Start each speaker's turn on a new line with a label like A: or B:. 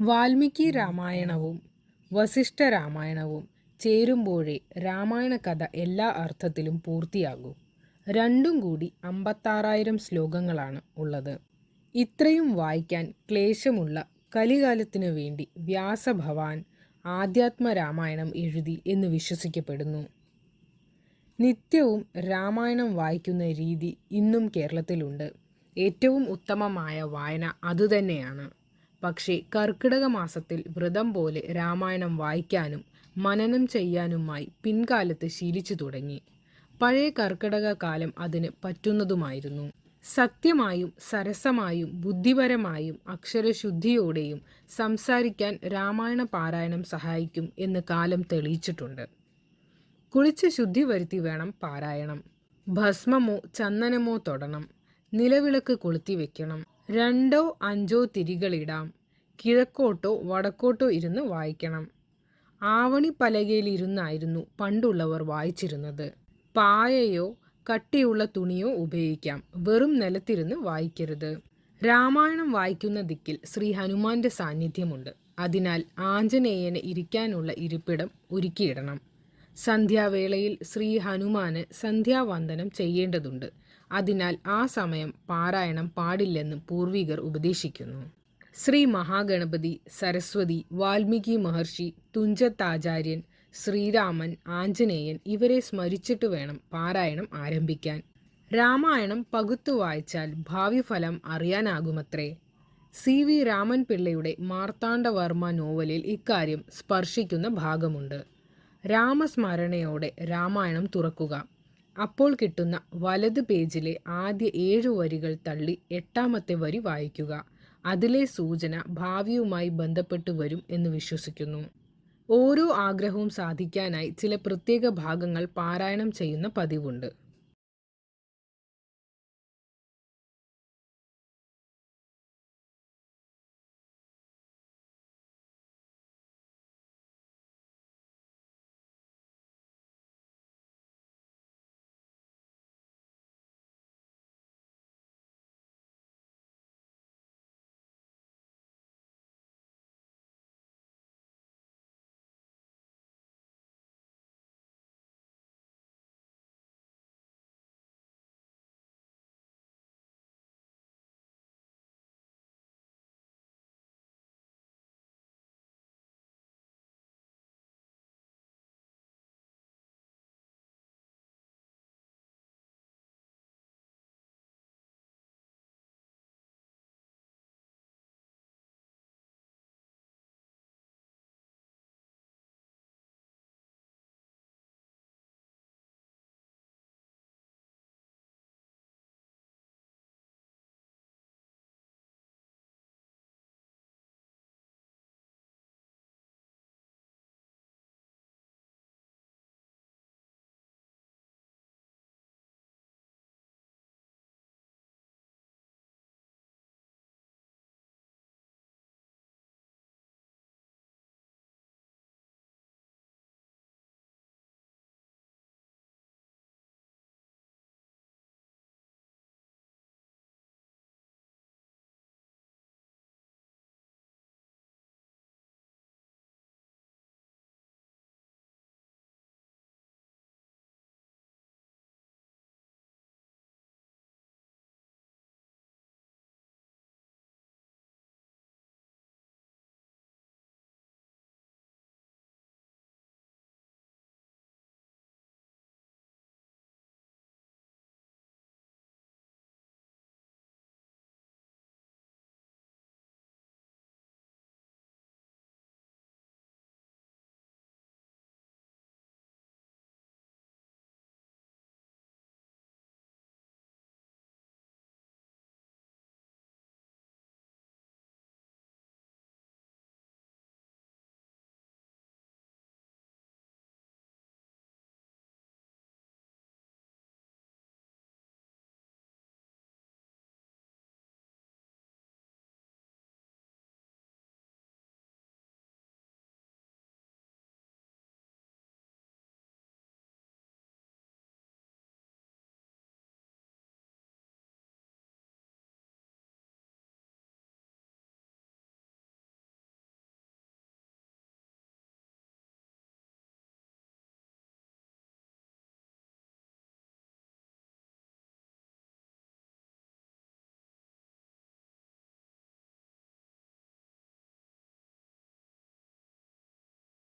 A: വാൽമീകി രാമായണവും വസിഷ്ഠ രാമായണവും ചേരുമ്പോഴേ രാമായണ കഥ എല്ലാ അർത്ഥത്തിലും പൂർത്തിയാകൂ. രണ്ടും കൂടി അമ്പത്താറായിരം ശ്ലോകങ്ങളാണ് ഉള്ളത്. ഇത്രയും വായിക്കാൻ ക്ലേശമുള്ള കലികാലത്തിനു വേണ്ടി വ്യാസഭവാൻ ആധ്യാത്മ രാമായണം എഴുതി എന്ന് വിശ്വസിക്കപ്പെടുന്നു. നിത്യവും രാമായണം വായിക്കുന്ന രീതി ഇന്നും കേരളത്തിലുണ്ട്. ഏറ്റവും ഉത്തമമായ വായന അതുതന്നെയാണ്. പക്ഷേ കർക്കിടക മാസത്തിൽ വ്രതം പോലെ രാമായണം വായിക്കാനും മനനം ചെയ്യാനുമായി പിൻകാലത്ത് ശീലിച്ചു തുടങ്ങി. പഴയ കർക്കിടക കാലം അതിന് പറ്റുന്നതുമായിരുന്നു. സത്യമായും സരസമായും ബുദ്ധിപരമായും അക്ഷരശുദ്ധിയോടെയും സംസാരിക്കാൻ രാമായണ പാരായണം സഹായിക്കും എന്ന് കാലം തെളിയിച്ചിട്ടുണ്ട്. കുളിച്ച് ശുദ്ധി വരുത്തി വേണം പാരായണം. ഭസ്മമോ ചന്ദനമോ തൊടണം. നിലവിളക്ക് കൊളുത്തി വെക്കണം. രണ്ടോ അഞ്ചോ തിരികളിടാം. കിഴക്കോട്ടോ വടക്കോട്ടോ ഇരുന്ന് വായിക്കണം. ആവണി പലകയിലിരുന്നായിരുന്നു പണ്ടുള്ളവർ വായിച്ചിരുന്നത്. പായയോ കട്ടിയുള്ള തുണിയോ ഉപയോഗിക്കാം. വെറും നിലത്തിരുന്ന് വായിക്കരുത്. രാമായണം വായിക്കുന്ന ദിക്കിൽ ശ്രീ ഹനുമാന്റെ സാന്നിധ്യമുണ്ട്. അതിനാൽ ആഞ്ജനേയന് ഇരിക്കാനുള്ള ഇരിപ്പിടം ഒരുക്കിയിടണം. സന്ധ്യാവേളയിൽ ശ്രീ ഹനുമാന് സന്ധ്യാവന്ദനം ചെയ്യേണ്ടതുണ്ട്. അതിനാൽ ആ സമയം പാരായണം പാടില്ലെന്ന് പൂർവികർ ഉപദേശിക്കുന്നു. ശ്രീ മഹാഗണപതി സരസ്വതി വാൽമീകി മഹർഷി തുഞ്ചത്താചാര്യൻ ശ്രീരാമൻ ആഞ്ജനേയൻ ഇവരെ സ്മരിച്ചിട്ട് വേണം പാരായണം ആരംഭിക്കാൻ. രാമായണം പകുത്തു വായിച്ചാൽ ഭാവി ഫലം അറിയാനാകുമത്രേ. സി വി രാമൻ പിള്ളയുടെ മാർത്താണ്ഡവർമ്മ നോവലിൽ ഇക്കാര്യം സ്പർശിക്കുന്ന ഭാഗമുണ്ട്. രാമസ്മരണയോടെ രാമായണം തുറക്കുക. അപ്പോൾ കിട്ടുന്ന വലത് പേജിലെ ആദ്യ ഏഴു വരികൾ തള്ളി എട്ടാമത്തെ വരി വായിക്കുക. അതിലെ സൂചന ഭാവിയുമായി ബന്ധപ്പെട്ടു വരും എന്ന് വിശ്വസിക്കുന്നു. ഓരോ ആഗ്രഹവും സാധിക്കാനായി ചില പ്രത്യേക ഭാഗങ്ങൾ പാരായണം ചെയ്യുന്ന പതിവുണ്ട്.